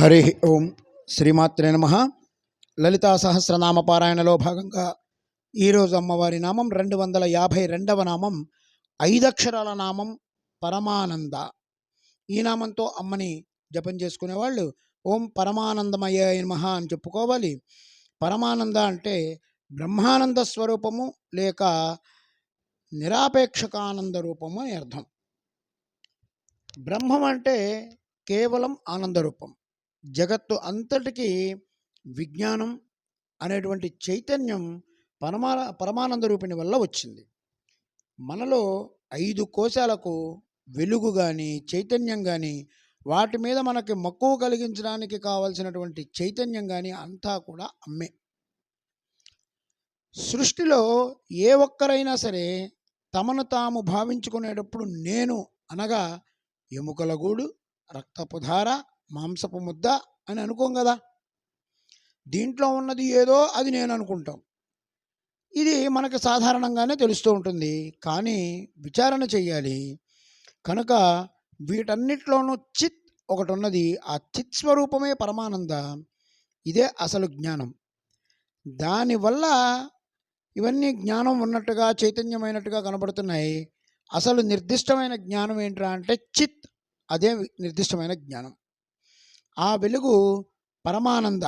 హరి ఓం శ్రీమాత్రే నమ. లలితా సహస్రనామ పారాయణలో భాగంగా ఈరోజు అమ్మవారి నామం రెండు వందల యాభై రెండవ నామం ఐదక్షరాల నామం పరమానంద. ఈ నామంతో అమ్మని జపం చేసుకునేవాళ్ళు ఓం పరమానందమయ్య నమః అని చెప్పుకోవాలి. పరమానంద అంటే బ్రహ్మానంద స్వరూపము లేక నిరాపేక్షకానంద రూపము అని అర్థం. బ్రహ్మం అంటే కేవలం ఆనంద రూపం. జగత్తు అంతటికీ విజ్ఞానం అనేటువంటి చైతన్యం పరమా పరమానంద రూపిణి వల్ల వచ్చింది. మనలో ఐదు కోశాలకు వెలుగు కానీ చైతన్యం కానీ వాటి మీద మనకి మక్కువ కలిగించడానికి కావలసినటువంటి చైతన్యం కానీ అంతా కూడా అమ్మే. సృష్టిలో ఏ ఒక్కరైనా సరే తమను తాము భావించుకునేటప్పుడు నేను అనగా ఎముకల గూడు రక్తపుధార మాంసపు ముద్ద అని అనుకోం కదా. దీంట్లో ఉన్నది ఏదో అది నేను అనుకుంటాం. ఇది మనకు సాధారణంగానే తెలుస్తూ ఉంటుంది. కానీ విచారణ చెయ్యాలి. కనుక వీటన్నిటిలోనూ చిత్ ఒకటి ఉన్నది ఆ చిత్ స్వరూపమే పరమానంద. ఇదే అసలు జ్ఞానం. దానివల్ల ఇవన్నీ జ్ఞానం ఉన్నట్టుగా చైతన్యమైనట్టుగా కనబడుతున్నాయి. అసలు నిర్దిష్టమైన జ్ఞానం ఏంట్రా అంటే చిత్. అదే నిర్దిష్టమైన జ్ఞానం. ఆ వెలుగు పరమానంద.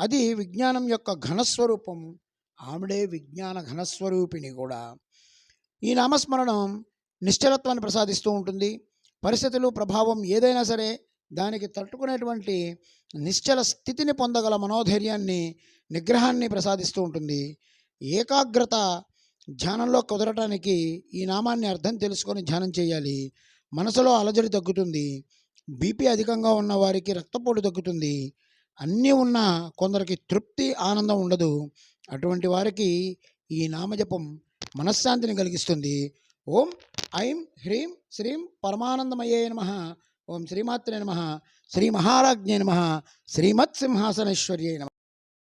అది విజ్ఞానం యొక్క ఘనస్వరూపం. ఆవిడే విజ్ఞాన ఘనస్వరూపిణి కూడా. ఈ నామస్మరణం నిశ్చలత్వాన్ని ప్రసాదిస్తూ ఉంటుంది. పరిస్థితులు ప్రభావం ఏదైనా సరే దానికి తట్టుకునేటువంటి నిశ్చల స్థితిని పొందగల మనోధైర్యాన్ని నిగ్రహాన్ని ప్రసాదిస్తూ ఉంటుంది. ఏకాగ్రత ధ్యానంలో కుదరటానికి ఈ నామాన్ని అర్థం తెలుసుకొని ధ్యానం చేయాలి. మనసులో అలజడి తగ్గుతుంది. బీపీ అధికంగా ఉన్న వారికి రక్తపోటు తగ్గుతుంది. అన్నీ ఉన్న కొందరికి తృప్తి ఆనందం ఉండదు. అటువంటి వారికి ఈ నామజపం మనశ్శాంతిని కలిగిస్తుంది. ఓం ఐం హ్రీం శ్రీం పరమానందమయ్యే నమ. ఓం శ్రీమాత్రే నమ. శ్రీ మహారాజ్ఞే నమ. శ్రీమత్ సింహాసనేశ్వర్యే నమ.